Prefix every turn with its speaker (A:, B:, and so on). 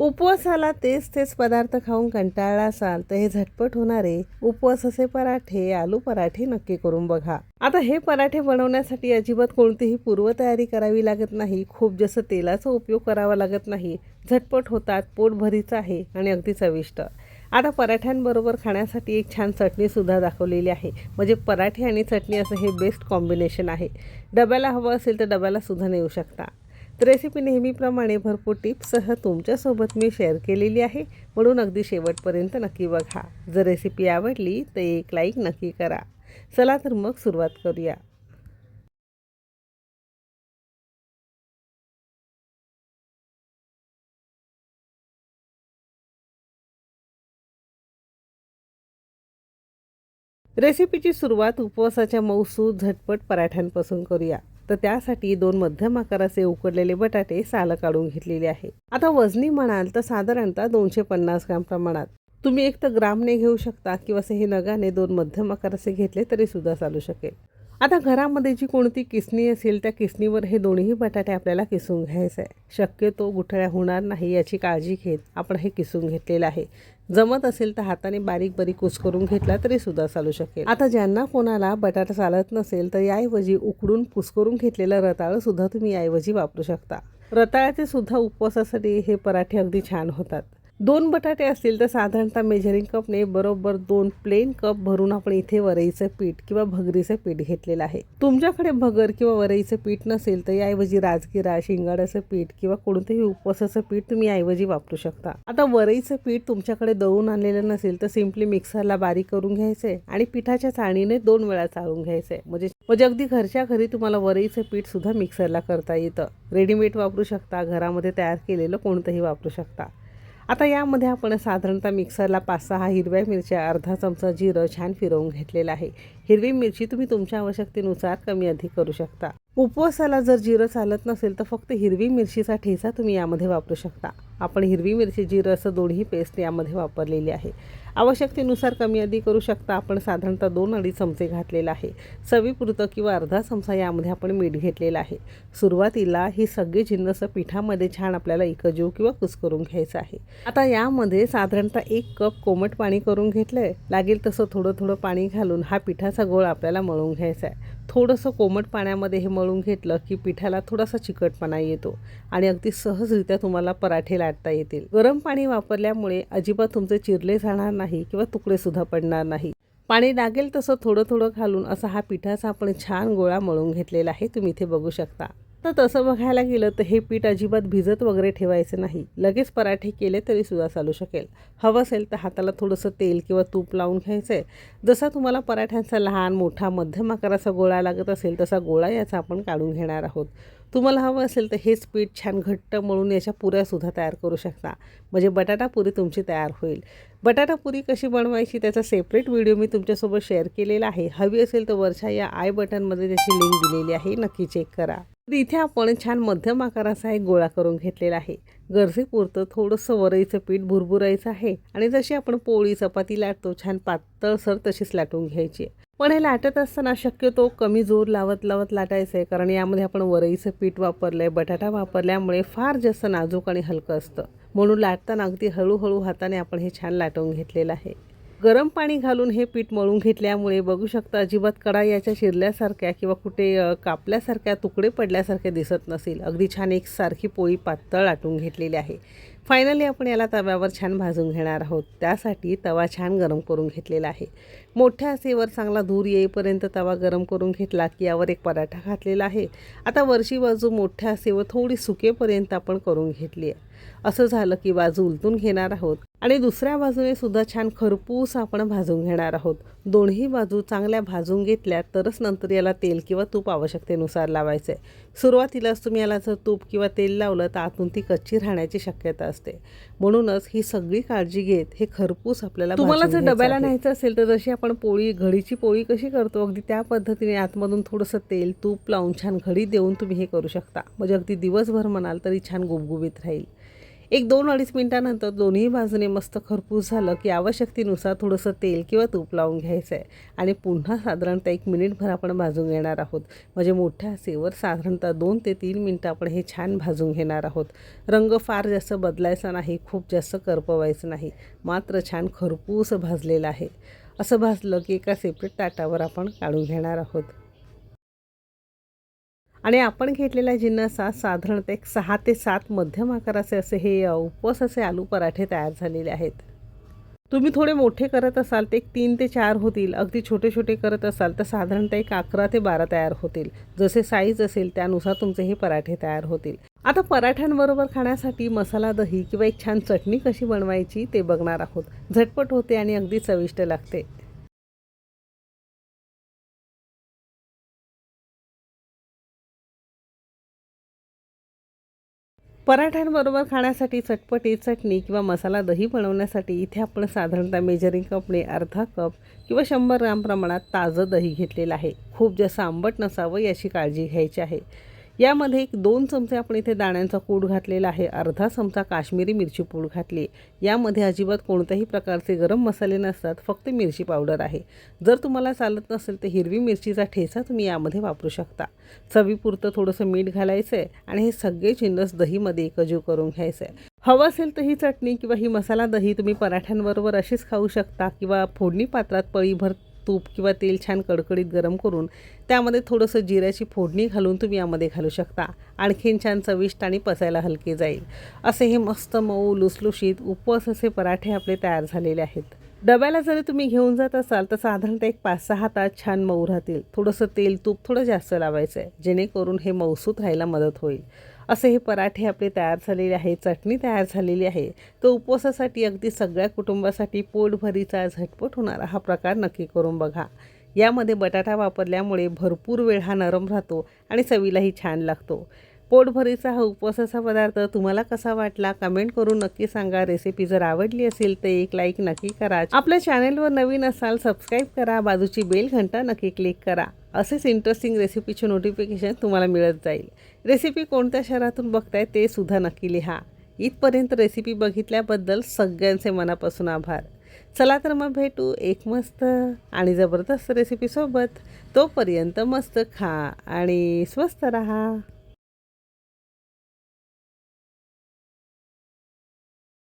A: उपवासाला तेच तेच पदार्थ खाऊन कंटाळला असाल तर हे झटपट होणारे उपवास असे पराठे आलू पराठे नक्की करून बघा. आता हे पराठे बनवण्यासाठी अजिबात कोणतीही पूर्वतयारी करावी लागत नाही. खूप जसं तेलाचा उपयोग करावा लागत नाही. झटपट होतात पोटभरीचं आहे आणि अगदी चविष्ट. आता पराठ्यांबरोबर खाण्यासाठी एक छान चटणीसुद्धा दाखवलेली आहे. म्हणजे पराठे आणि चटणी असं हे बेस्ट कॉम्बिनेशन आहे. डब्याला हवं असेल तर डब्याला सुद्धा नेऊ शकता. रेसिपी नेहमीप्रमाणे भरपूर टिप्ससह तुमच्यासोबत मी शेअर केलेली आहे. म्हणून अगदी शेवटपर्यंत नक्की बघा. जर रेसिपी आवडली तर एक लाईक नक्की करा. चला तर मग सुरुवात करूया. रेसिपीची सुरुवात उपवासाच्या मऊसूद झटपट पराठ्यांपासून करूया. तर त्यासाठी दोन मध्यम आकाराचे उकडलेले बटाटे सालं काढून घेतलेले आहे. आता वजनी म्हणाल तर साधारणतः दोनशे पन्नास ग्राम प्रमाणात. तुम्ही एक तर ग्रामने घेऊ शकता किंवा असे हे नगाने दोन मध्यम आकाराचे घेतले तरी सुद्धा चालू शकेल. आता घरामध्ये जी कोणती किसणी असेल त्या किसणीवर हे दोन्ही बटाटे आपल्याला किसून घ्यायचं आहे शक्यतो गुठळ्या होणार नाही याची काळजी घेत आपण हे किसून घेतलेलं आहे. जमत असेल तर हाताने बारीक बारीक कुस करून घेतला तरी सुद्धा चालू शकेल. आता ज्यांना कोणाला बटाटा चालत नसेल तर याऐवजी उकडून कुस्करून घेतलेलं रताळं सुद्धा तुम्ही याऐवजी वापरू शकता. रताळ्याचे सुद्धा उपवासासाठी हे पराठे अगदी छान होतात. दोन बटाटे असतील तर साधारणतः मेजरिंग कपने बरोबर दोन प्लेन कप भरून आपण इथे वरईचं पीठ किंवा भगरीचं पीठ घेतलेलं आहे. तुमच्याकडे भगर किंवा वरईचं पीठ नसेल तर याऐवजी राजगिरा शिंगाड्याचं पीठ किंवा कोणतंही उपवासाचं पीठ तुम्ही याऐवजी वापरू शकता. आता वरईचं पीठ तुमच्याकडे दळून आणलेलं नसेल तर सिम्पली मिक्सरला बारीक करून घ्यायचंय आणि पिठाच्या चाळणीने दोन वेळा चाळून घ्यायचंय. म्हणजे म्हणजे अगदी घरच्या घरी तुम्हाला वरईचं पीठ सुद्धा मिक्सरला करता येतं. रेडीमेड वापरू शकता घरामध्ये तयार केलेलं कोणतंही वापरू शकता. आता यामध्ये आपण साधारणतः मिक्सरला पाच सहा हिरव्या मिरच्या अर्धा चमचा जिरं छान फिरवून घेतलेलं आहे. हिरवी मिरची तुम्ही तुमच्या आवश्यकतेनुसार कमी अधिक करू शकता. उपवासाला जर जिरं चालत नसेल तर फक्त हिरवी मिरचीचा ठेचा तुम्ही यामध्ये वापरू शकता. आपण हिरवी मिरची जिरं असं दोन्ही पेस्ट यामध्ये वापरलेली आहे. आवश्यकतेनुसार कमी अधिक करू शकता. आपण साधारणतः दोन अडीच चमचे घातलेला आहे. चवीपुरतं किंवा अर्धा चमचा यामध्ये आपण मीठ घेतलेलं आहे. सुरुवातीला ही सगळी जिन्नस पिठामध्ये छान आपल्याला एकजीव किंवा कुस्करून घ्यायचं आहे. आता यामध्ये साधारणतः एक कप कोमट पाणी करून घेतलं आहे लागेल तसं थोडं थोडं पाणी घालून हा पिठाचा गोळ आपल्याला मळून घ्यायचा आहे. थोडंसं कोमट पाण्यामध्ये हे मळून घेतलं की पिठाला थोडासा चिकटपणा येतो आणि अगदी सहजरित्या तुम्हाला पराठे लाटता येतील. गरम पाणी वापरल्यामुळे अजिबात तुमचे चिरले जाणार नाही किंवा तुकडे सुद्धा पडणार नाही. पाणी लागेल तसं थोडं थोडं घालून असा हा पिठाचा आपण छान गोळा मळून घेतलेला आहे तुम्ही इथे बघू शकता. तर तसं बघायला गेलं तर हे पीठ अजिबात भिजत वगैरे ठेवायचं नाही. लगेच पराठे केले तरी सुद्धा चालू शकेल. हवं असेल तर हाताला थोडंसं तेल किंवा तूप लावून घ्यायचं आहे जसा तुम्हाला पराठ्यांचा लहान मोठा मध्यम आकाराचा गोळा लागत असेल तसा गोळा याचा आपण काढून घेणार आहोत. तुम्हाला हवं असेल तर हेच पीठ छान घट्ट मळून याच्या पुऱ्यासुद्धा तयार करू शकता. म्हणजे बटाटापुरी तुमची तयार होईल. बटाटापुरी कशी बनवायची त्याचा सेपरेट व्हिडिओ मी तुमच्यासोबत शेअर केलेला आहे. हवी असेल तर वरच्या या आय बटनमध्ये त्याची लिंक दिलेली आहे. नक्की चेक करा. तर इथे आपण छान मध्यम आकाराचा एक गोळा करून घेतलेला आहे. गरजेपुरतं थोडंसं वरईचं पीठ भुरभुरायचं आहे आणि जशी आपण पोळी चपाती लाटतो छान पातळसर तशीच लाटून घ्यायची आहे. पण हे लाटत असताना शक्यतो कमी जोर लावत लावत लाटायचं आहे कारण यामध्ये आपण वरईचं पीठ वापरलं आहे बटाटा वापरल्यामुळे फार जास्त नाजूक आणि हलकं असतं. म्हणून लाटताना अगदी हळूहळू हाताने आपण हे छान लाटून घेतलेलं आहे. गरम पाणी घालून हे पीठ मळून घेतल्यामुळे बघू शकता अजिबात कडा याच्या शिरल्यासारख्या किंवा कुठे कापल्यासारख्या तुकडे पडल्यासारखे दिसत नसेल. अगदी छान एक सारखी पोळी पातळ आटून घेतलेली आहे. फायनली आपण याला तव्यावर छान भाजून घेणार आहोत. त्यासाठी तवा छान गरम करून घेतलेला आहे. मोठ्या आसेवर चांगला धूर येईपर्यंत तवा गरम करून घेतला की यावर एक पराठा घातलेला आहे. आता वरची बाजू मोठ्या असेवर थोडी सुकेपर्यंत आपण करून घेतली आहे. असं झालं की बाजू उलटून घेणार आहोत. आणि दुसऱ्या बाजूने सुद्धा छान खरपूस आपण भाजून घेणार आहोत. दोन्ही बाजू चांगल्या भाजून घेतल्या तरच नंतर याला तेल किंवा तूप आवश्यकतेनुसार लावायचं आहे सुरुवातीलाच तुम्ही याला जर तूप किंवा तेल लावलं तर आतून ती कच्ची राहण्याची शक्यता असते. म्हणूनच ही सगळी काळजी घेत हे खरपूस आपल्याला तुम्हाला जर डब्याला न्यायचं असेल तर जशी आपण पोळी घडीची पोळी कशी करतो अगदी त्या पद्धतीने आतमधून थोडंसं तेल तूप लावून छान घडी देऊन तुम्ही हे करू शकता. म्हणजे अगदी दिवसभर म्हणाल तरी छान गुबगुबीत राहील. एक दोन अडीच मिनटानंतर दोन्ही बाजूने मस्त खरपूस झालं की आवश्यकतेनुसार थोडंसं तेल किंवा तूप लावून घ्यायचं आहे आणि पुन्हा साधारणतः एक मिनिटभर आपण भाजून घेणार आहोत. म्हणजे मोठ्या सेवर साधारणतः दोन ते तीन मिनटं आपण हे छान भाजून घेणार आहोत. रंग फार जास्त बदलायचा नाही खूप जास्त करपवायचं नाही. मात्र छान खरपूस भाजलेलं आहे. असं भाजलं की एका सेपरेट ताटावर आपण काढून घेणार आहोत. आणि आपण घेतलेला जिन्नसात साधारणतः एक सहा ते सात मध्यम आकाराचे असे हे उपवास असे आलू पराठे तयार झालेले आहेत. तुम्ही थोडे मोठे करत असाल तर एक तीन ते चार होतील. अगदी छोटे छोटे करत असाल तर साधारणतः एक अकरा ते बारा तयार होतील. जसे साईज असेल त्यानुसार तुमचे हे पराठे तयार होतील. आता पराठ्यांबरोबर खाण्यासाठी मसाला दही किंवा एक छान चटणी कशी बनवायची ते बघणार आहोत. झटपट होते आणि अगदी चविष्ट लागते. पराठ्यांबरोबर खाण्यासाठी चटपटी चटणी किंवा मसाला दही बनवण्यासाठी इथे आपण साधारणतः मेजरिंग कपने अर्धा कप किंवा शंभर ग्राम प्रमाणात ताजं दही घेतलेलं आहे. खूप जास्त आंबट नसावं याची काळजी घ्यायची आहे. यामध्ये एक दोन चमचे आपण इथे दाण्यांचा कूड घातलेला आहे. अर्धा चमचा काश्मीरी मिरची पूड घातली. यामध्ये अजिबात कोणत्याही प्रकारचे गरम मसाले नसतात फक्त मिरची पावडर आहे. जर तुम्हाला चालत नसेल तर हिरवी मिरचीचा ठेचा तुम्ही यामध्ये वापरू शकता. चवीपुरतं थोडंसं मीठ घालायचं आहे आणि हे सगळे जिन्नस दहीमध्ये एकजीव करून घ्यायचं आहे हवं असेल तर ही चटणी किंवा ही मसाला दही तुम्ही पराठ्यांबरोबर अशीच खाऊ शकता किंवा फोडणी पात्रात पळीभर तूप किंवा तेल छान कडकडीत गरम करून त्यामध्ये थोडंसं जिऱ्याची फोडणी घालून तुम्ही यामध्ये घालू शकता. आणखीन छान चविष्ट आणि पचायला हलके जाईल. असे हे मस्त मऊ लुसलुशीत उपवास असे पराठे आपले तयार झालेले आहेत. डब्याला जरी तुम्ही घेऊन जात असाल तर साधारणतः एक पाच सहा तास छान मऊ राहतील. थोडंसं तेल तूप थोडं जास्त लावायचं आहे जेणेकरून हे मऊसूत राहायला मदत होईल. असे हे पराठे आपले तयार झालेले आहे चटणी तयार झालेली आहे. तर उपवासासाठी अगदी सगळ्या कुटुंबासाठी पोटभरीचा झटपट होणारा हा प्रकार नक्की करून बघा. यामध्ये बटाटा वापरल्यामुळे भरपूर वेळ हा नरम राहतो आणि चवीलाही छान लागतो. पोटभरीचा हा उपवासाचा पदार्थ तुम्हाला कसा वाटला कमेंट करून नक्की सांगा. रेसिपी जर आवडली असेल तर एक लाईक नक्की करा. आपल्या चॅनेलवर नवीन असाल सबस्क्राईब करा. बाजूची बेल घंटा नक्की क्लिक करा. असेच इंटरेस्टिंग रेसिपीचे नोटिफिकेशन तुम्हाला मिळत जाईल. रेसिपी कोणत्या शहरातून बघताय ते सुद्धा नक्की लिहा. इथपर्यंत रेसिपी बघितल्याबद्दल सगळ्यांचे मनापासून आभार. चला तर मग भेटू एक मस्त आणि जबरदस्त रेसिपीसोबत तोपर्यंत मस्त खा आणि स्वस्त रहा.